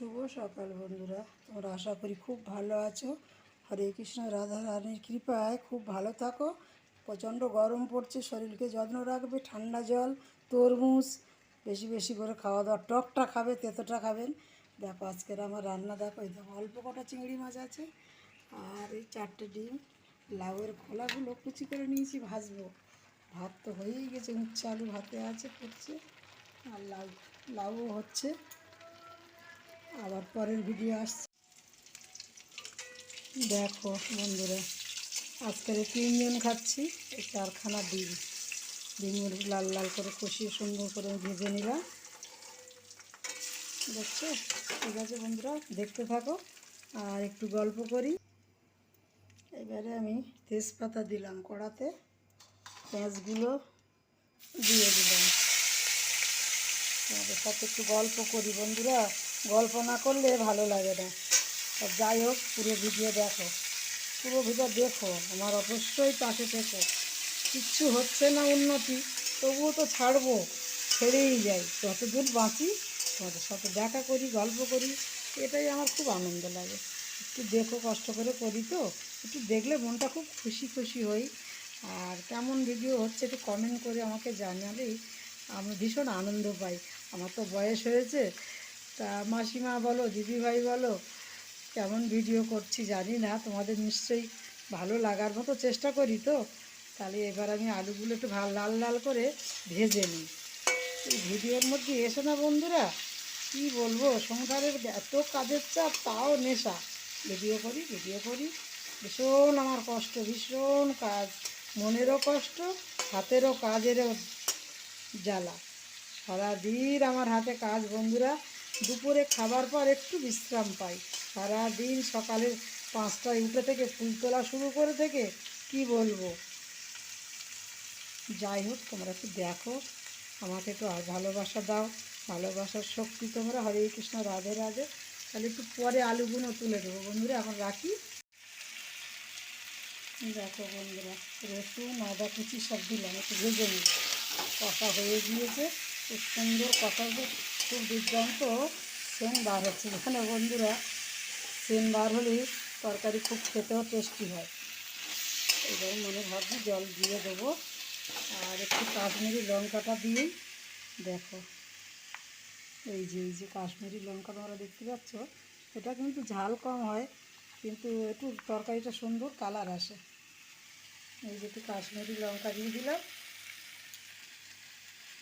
শুভ সকাল বন্ধুরা। তোমরা আশা করি খুব ভালো আছো। হরে কৃষ্ণ, রাধা রানীর কৃপায় খুব ভালো থাকো। প্রচণ্ড গরম পড়ছে, শরীরকে যত্ন রাখবে, ঠান্ডা জল, তরমুজ, বেশি বেশি করে খাওয়া দাওয়া, টকটা খাবে, তেতোটা খাবেন। দেখো, আজকের আমার রান্না, দেখো, এই দেখো, অল্প কটা চিংড়ি মাছ আছে আর এই চারটে ডিম। লাউয়ের খোলাগুলো কুচি করে নিয়েছি, ভাজবো। ভাত তো হয়েই গেছে উচ্ছে আলু ভাতে আছে ফুটছে আর লাউ, লাউও হচ্ছে। আবার পরের ভিডিও আসছে। দেখো বন্ধুরা, আজকের তিনজন খাচ্ছি চারখানা ডিম। ডিমগুলো লাল লাল করে কষিয়ে সুন্দর করে ভেজে নিলাম। দেখছ? ঠিক আছে বন্ধুরা, দেখতে থাকো আর একটু গল্প করি। এবারে আমি তেজপাতা দিলাম কড়াতে। পেঁয়াজগুলো দিয়ে দিলাম। তোমাদের সাথে একটু গল্প করি বন্ধুরা। গল্প না করলে ভালো লাগে না। তা যাই হোক, পুরো ভিডিও দেখো। পুরো ভিডিও দেখো, আমার অবশ্যই পাশে থেকো। কিচ্ছু হচ্ছে না উন্নতি, তবুও তো ছাড়বো, ছেড়েই যাই। যতদূর বাঁচি, তোমাদের সাথে দেখা করি, গল্প করি, এটাই আমার খুব আনন্দ লাগে। একটু দেখো, কষ্ট করে করি তো। একটু দেখলে মনটা খুব খুশি খুশি হই। আর কেমন ভিডিও হচ্ছে একটু কমেন্ট করে আমাকে জানালেই আমি ভীষণ আনন্দ পাই। আমার তো বয়স হয়েছে। তা মাসিমা বলো, দিদিভাই বলো, কেমন ভিডিও করছি জানি না, তোমাদের নিশ্চয়ই ভালো লাগার মতো চেষ্টা করি তো। তাহলে এবার আমি আলুগুলো একটু ভালো লাল লাল করে ভেজে নিই। এই ভিডিওর মধ্যে এসে না বন্ধুরা, কি বলব, সংসারের এত কাজের চাপ, তাও নেশা। ভিডিও করি ভিডিও করি। ভীষণ আমার কষ্ট, ভীষণ কাজ। মনেরও কষ্ট, হাতেরও কাজেরও জ্বালা। সারাদিন আমার হাতে কাজ, বন্ধুরা। দুপুরে খাবার পর একটু বিশ্রাম পাই। সারাদিন সকালে পাঁচটায় উঠে থেকে ফুল তোলা শুরু করে থেকে কি বলব? যাই হোক, তোমরা একটু দেখো। আমাকে একটু আর ভালোবাসা দাও। ভালোবাসার শক্তি তোমরা হরে কৃষ্ণ, রাধে রাধে। তাহলে একটু পরে আলুগুলো তুলে দেবো। বন্ধুরা, এখন রাখি। দেখো বন্ধুরা, রসুন, আদা কুচি সব দিলাম। একটু ভেজে নিই। কষা হয়ে গিয়েছে। খুব সুন্দর কষা খুব দুর্দান্ত সেন বার হচ্ছে। এখানে বন্ধুরা, সেন বার হলে তরকারি খুব খেতেও টেস্টি হয়। এবার মনে ভাবছি জল দিয়ে দেবো। আর একটু কাশ্মীরি লঙ্কাটা দিয়েই দেখো। এই যে এই যে কাশ্মীরি লঙ্কা তোমরা দেখতে পাচ্ছ, এটা কিন্তু ঝাল কম হয়, কিন্তু একটু তরকারিটা সুন্দর কালার আসে। এই যে একটু কাশ্মীরি লঙ্কা দিয়ে দিলাম।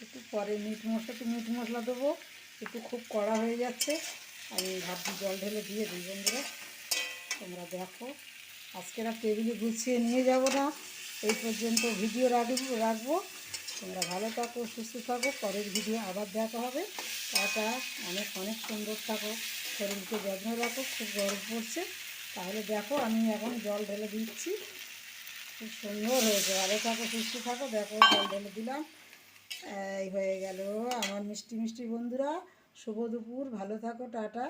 একটু পরে মিট মশলা, একটু মিট মশলা দেবো। একটু খুব কড়া হয়ে যাচ্ছে। আমি ভাবছি জল ঢেলে দিয়ে দিই বন্ধুরা। তোমরা দেখো। আজকের আর টেবিলে গুছিয়ে নিয়ে যাব না। এই পর্যন্ত ভিডিও রাখব রাখব। তোমরা ভালো থাকো, সুস্থ থাকো। পরের ভিডিও আবার দেখা হবে। টাটা। অনেক অনেক সুন্দর থাকো। শরীরকে যত্ন রাখো। খুব গরম পড়ছে। তাহলে দেখো, আমি এখন জল ঢেলে দিচ্ছি। খুব সুন্দর হয়েছে। ভালো থাকো, সুস্থ থাকো। দেখো, জল ঢেলে দিলাম। এই হয়ে গেল আমার মিষ্টি মিষ্টি বন্ধুরা। শুভ দুপুর ভালো থাকো টাটা।